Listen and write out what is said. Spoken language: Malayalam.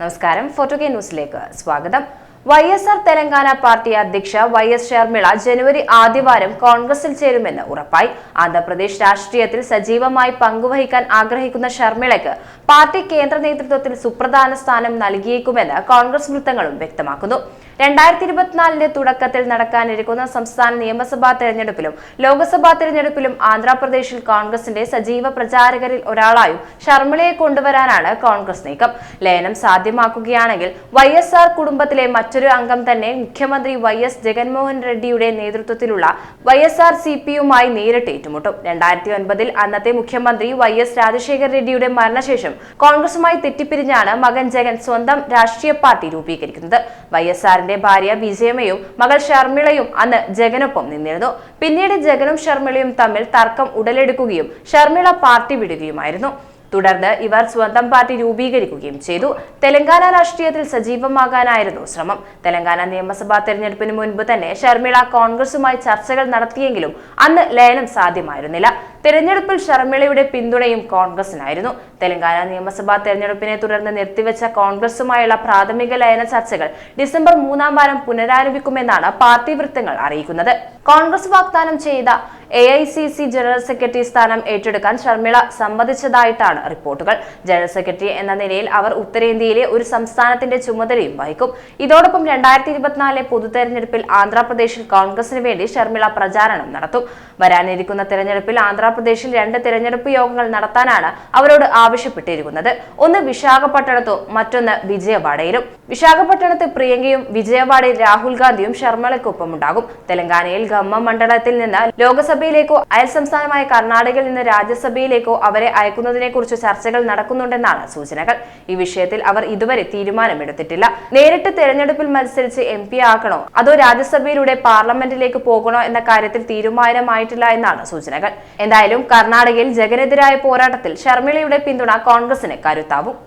നമസ്കാരം. ഫോട്ടോ കെ ന്യൂസിലേക്ക് സ്വാഗതം. Y S R Telangana party അധ്യക്ഷ വൈ എസ് ഷർമിള ജനുവരി ആദ്യവാരം കോൺഗ്രസിൽ ചേരുമെന്ന് ഉറപ്പായി. ആന്ധ്രാപ്രദേശ് രാഷ്ട്രീയത്തിൽ സജീവമായി പങ്കുവഹിക്കാൻ ആഗ്രഹിക്കുന്ന ഷർമിളയ്ക്ക് പാർട്ടി കേന്ദ്ര നേതൃത്വത്തിൽ സുപ്രധാന സ്ഥാനം നൽകിയേക്കുമെന്ന് കോൺഗ്രസ് വൃത്തങ്ങളും വ്യക്തമാക്കുന്നു. രണ്ടായിരത്തി ഇരുപത്തിനാലിന്റെ തുടക്കത്തിൽ നടക്കാനിരിക്കുന്ന സംസ്ഥാന നിയമസഭാ തെരഞ്ഞെടുപ്പിലും ലോക്സഭാ തെരഞ്ഞെടുപ്പിലും ആന്ധ്രാപ്രദേശിൽ കോൺഗ്രസിന്റെ സജീവ പ്രചാരകരിൽ ഒരാളായും ഷർമിളയെ കൊണ്ടുവരാനാണ് കോൺഗ്രസ് നീക്കം. ലയനം സാധ്യമാക്കുകയാണെങ്കിൽ വൈ എസ് ആർ കുടുംബത്തിലെ മറ്റൊരു അംഗം തന്നെ മുഖ്യമന്ത്രി വൈ എസ് ജഗൻമോഹൻ റെഡ്ഡിയുടെ നേതൃത്വത്തിലുള്ള വൈ എസ് ആർ സി പിയുമായി നേരിട്ട് ഏറ്റുമുട്ടും. രണ്ടായിരത്തി ഒൻപതിൽ അന്നത്തെ മുഖ്യമന്ത്രി വൈ എസ് രാജശേഖർ റെഡ്ഡിയുടെ മരണശേഷം കോൺഗ്രസുമായി തെറ്റിപ്പിരിഞ്ഞാണ് മകൻ ജഗൻ സ്വന്തം രാഷ്ട്രീയ പാർട്ടി രൂപീകരിക്കുന്നത്. വൈ എസ് ആറിന്റെ ഭാര്യ വിജയമയും മകൾ ഷർമിളയും അന്ന് ജഗനൊപ്പം നിന്നിരുന്നു. പിന്നീട് ജഗനും ഷർമിളയും തമ്മിൽ തർക്കം ഉടലെടുക്കുകയും ഷർമിള പാർട്ടി വിടുകയുമായിരുന്നു. തുടർന്ന് ഇവർ സ്വന്തം പാർട്ടി രൂപീകരിക്കുകയും ചെയ്തു. തെലങ്കാന രാഷ്ട്രീയത്തിൽ സജീവമാകാനായിരുന്നു ശ്രമം. തെലങ്കാന നിയമസഭാ തെരഞ്ഞെടുപ്പിന് മുൻപ് തന്നെ ഷർമിള കോൺഗ്രസുമായി ചർച്ചകൾ നടത്തിയെങ്കിലും അന്ന് ലയനം സാധ്യമായിരുന്നില്ല. തെരഞ്ഞെടുപ്പിൽ ഷർമിളയുടെ പിന്തുണയും കോൺഗ്രസിനായിരുന്നു. തെലങ്കാന നിയമസഭാ തെരഞ്ഞെടുപ്പിനെ തുടർന്ന് നിർത്തിവെച്ച കോൺഗ്രസുമായുള്ള പ്രാഥമിക ലയന ചർച്ചകൾ ഡിസംബർ മൂന്നാം വാരം പുനരാരംഭിക്കുമെന്നാണ് പാർട്ടി വൃത്തങ്ങൾ അറിയിക്കുന്നത്. കോൺഗ്രസ് വാഗ്ദാനം ചെയ്ത A I C C general secretary സ്ഥാനം ഏറ്റെടുക്കാൻ ഷർമിള സമ്മതിച്ചതായിട്ടാണ് റിപ്പോർട്ടുകൾ. ജനറൽ സെക്രട്ടറി എന്ന നിലയിൽ അവർ ഉത്തരേന്ത്യയിലെ ഒരു സംസ്ഥാനത്തിന്റെ ചുമതലയും വഹിക്കും. ഇതോടൊപ്പം രണ്ടായിരത്തി ഇരുപത്തിനാലിലെ പൊതുതെരഞ്ഞെടുപ്പിൽ ആന്ധ്രാപ്രദേശിൽ കോൺഗ്രസിന് വേണ്ടി ഷർമിള പ്രചാരണം നടത്തും. വരാനിരിക്കുന്ന തെരഞ്ഞെടുപ്പിൽ ആന്ധ്രാപ്രദേശിൽ രണ്ട് തെരഞ്ഞെടുപ്പ് യോഗങ്ങൾ നടത്താനാണ് അവരോട് ആവശ്യപ്പെട്ടിരിക്കുന്നത്. ഒന്ന് വിശാഖപട്ടണത്തോ മറ്റൊന്ന് വിജയവാഡയിലും. വിശാഖപട്ടണത്ത് പ്രിയങ്കയും വിജയവാഡയിൽ രാഹുൽ ഗാന്ധിയും ശർമ്മളയ്ക്കൊപ്പമുണ്ടാകും തെലങ്കാനയിൽ ഗമ്മ മണ്ഡലത്തിൽ നിന്ന് ലോക്സഭയിലേക്കോ അയൽ സംസ്ഥാനമായ കർണാടകയിൽ നിന്ന് രാജ്യസഭയിലേക്കോ അവരെ അയക്കുന്നതിനെ കുറിച്ച് ചർച്ചകൾ നടക്കുന്നുണ്ടെന്നാണ് സൂചനകൾ. ഈ വിഷയത്തിൽ അവർ ഇതുവരെ തീരുമാനമെടുത്തിട്ടില്ല. നേരിട്ട് തെരഞ്ഞെടുപ്പിൽ മത്സരിച്ച് എം പി ആക്കണോ അതോ രാജ്യസഭയിലൂടെ പാർലമെന്റിലേക്ക് പോകണോ എന്ന കാര്യത്തിൽ തീരുമാനമായിട്ടില്ല എന്നാണ് സൂചനകൾ. എന്തായാലും കർണാടകയിൽ ജഗനെതിരായ പോരാട്ടത്തിൽ ഷർമിളയുടെ പിന്തുണ കോൺഗ്രസിന് കരുത്താവും.